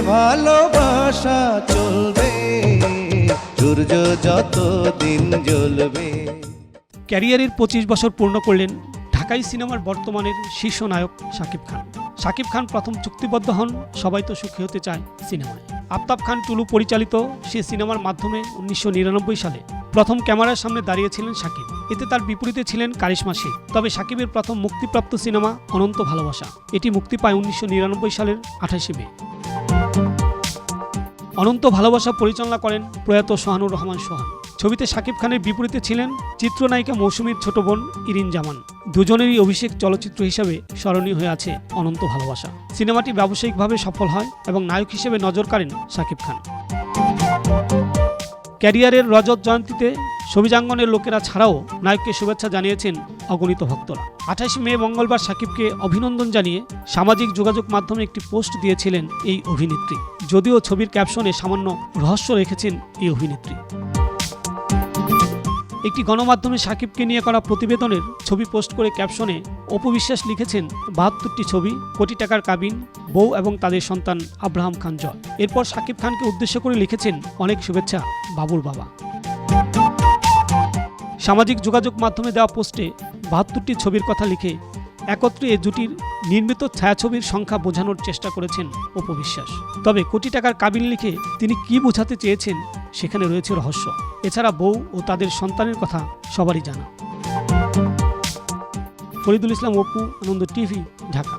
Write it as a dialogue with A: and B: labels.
A: ভালোবাসা চলবে। সূর্য যত দিন জ্বলবে।
B: ক্যারিয়ারের পঁচিশ বছর পূর্ণ করলেন ঢাকাই সিনেমার বর্তমানের শীর্ষ নায়ক শাকিব খান। শাকিব খান প্রথম চুক্তিবদ্ধ হন, সবাই তো সুখী হতে চায় সিনেমায়। আফতাব খান টুলু পরিচালিত সে সিনেমার মাধ্যমে উনিশশো নিরানব্বই সালে প্রথম ক্যামেরার সামনে দাঁড়িয়েছিলেন শাকিব। এতে তার বিপরীতে ছিলেন কারিশমা শেখ তবে শাকিবের প্রথম মুক্তিপ্রাপ্ত সিনেমা অনন্ত ভালোবাসা। এটি মুক্তি পায় উনিশশো নিরানব্বই সালের আঠাশে মে। অনন্ত ভালোবাসা পরিচালনা করেন প্রয়াত সোহানুর রহমান সোহান। ছবিতে শাকিব খানের বিপরীতে ছিলেন চিত্রনায়িকা মৌসুমীর ছোট বোন ইরিন জামান। দুজনেরই অভিষেক চলচ্চিত্র হিসেবে স্মরণীয় হয়ে আছে অনন্ত ভালোবাসা। সিনেমাটি ব্যবসায়িকভাবে সফল হয় এবং নায়ক হিসেবে নজর কাড়েন শাকিব খান। ক্যারিয়ারের রজত জয়ন্তীতে ছবিজাঙ্গনের লোকেরা ছাড়াও নায়ককে শুভেচ্ছা জানিয়েছেন অগণিত ভক্তরা। আঠাশে মে মঙ্গলবার সাকিবকে অভিনন্দন জানিয়ে সামাজিক যোগাযোগ মাধ্যমে একটি পোস্ট দিয়েছিলেন এই অভিনেত্রী। যদিও ছবির ক্যাপশনে সামান্য রহস্য রেখেছেন এই অভিনেত্রী। একটি গণমাধ্যমে সাকিবকে নিয়ে করা প্রতিবেদনের ছবি পোস্ট করে ক্যাপশনে অপবিশ্বাস লিখেছেন, বাহাত্তরটি ছবি, কোটি টাকার কাবিন, বউ এবং তাদের সন্তান আব্রাহাম খান জয়। এরপর সাকিব খানকে উদ্দেশ্য করে লিখেছেন, অনেক শুভেচ্ছা বাবুর বাবা। সামাজিক যোগাযোগ মাধ্যমে দেওয়া পোস্টে বাহাত্তরটি ছবির কথা লিখে একত্রে এ জুটির নির্মিত ছায়াছবির সংখ্যা বোঝানোর চেষ্টা করেছেন অপবিশ্বাস। তবে কোটি টাকার কাবিন লিখে তিনি কি বোঝাতে চেয়েছেন সেখানে রয়েছে রহস্য। এছাড়া বউ ও তাদের সন্তানের কথা সবারই জানা। ফরিদুল ইসলাম, অপু, আনন্দ টিভি, ঢাকা।